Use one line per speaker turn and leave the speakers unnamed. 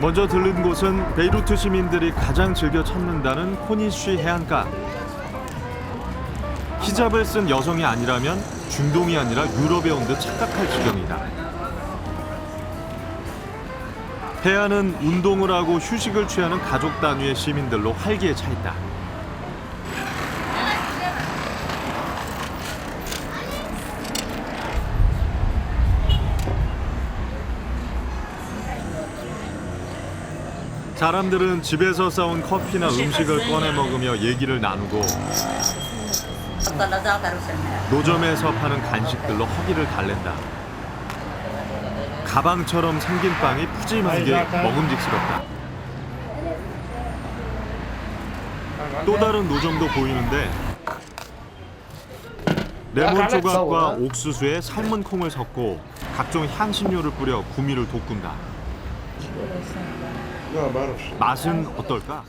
먼저 들른 곳은 베이루트 시민들이 가장 즐겨 찾는다는 코니쉬 해안가. 히잡을 쓴 여성이 아니라면 중동이 아니라 유럽에 온 듯 착각할 지경이다. 해안은 운동을 하고 휴식을 취하는 가족 단위의 시민들로 활기에 차 있다. 사람들은 집에서 싸온 커피나 음식을 꺼내 먹으며 얘기를 나누고 노점에서 파는 간식들로 허기를 달랜다. 가방처럼 생긴 빵이 푸짐한 게 먹음직스럽다. 또 다른 노점도 보이는데 레몬 조각과 옥수수에 삶은 콩을 섞고 각종 향신료를 뿌려 구미를 돋군다. 맛은 어떨까?